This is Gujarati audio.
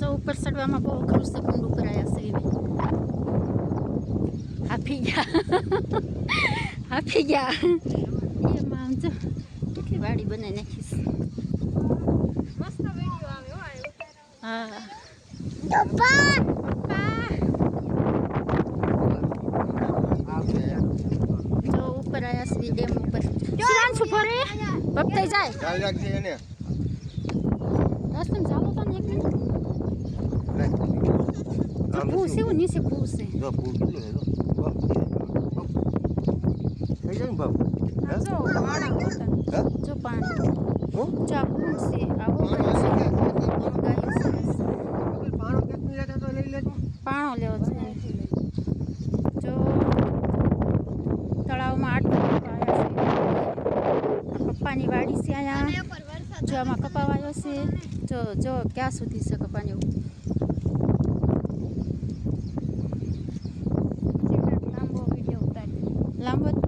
જો ઉપર ચડવામાં બહુ ખરું છે કુંડ ઉપર આવ્યા છે એવી. હાફી ગયા. હાફી ગયા. એમાં આમ જો કેટલી વાડી બનાવી નાખીશ મસ્ત વીડિયો આવે હો આ ઉતારવાનો. હા. પપ્પા! ઉપર આવ્યા છે ડેમ ઉપર. શિરાન સુફરે ફરે બપતાઈ જાય? જાય રાખજે એને એવું નીચે ભૂ છે જો ફૂલ કેટલું છે જો બપ. થઈ જાય ને બાપ જો હા જો પાણી હું જો આ કુંડ છે આવો પાણો કેટલું લેતા તો લઈ લેજો પાણો લેવો છે જો તળાવમાં આટલું છે વાડી છે અહીંયા જો આમાં કપાવાયો છે જો જો ક્યાં સુધી છે કપાને lambat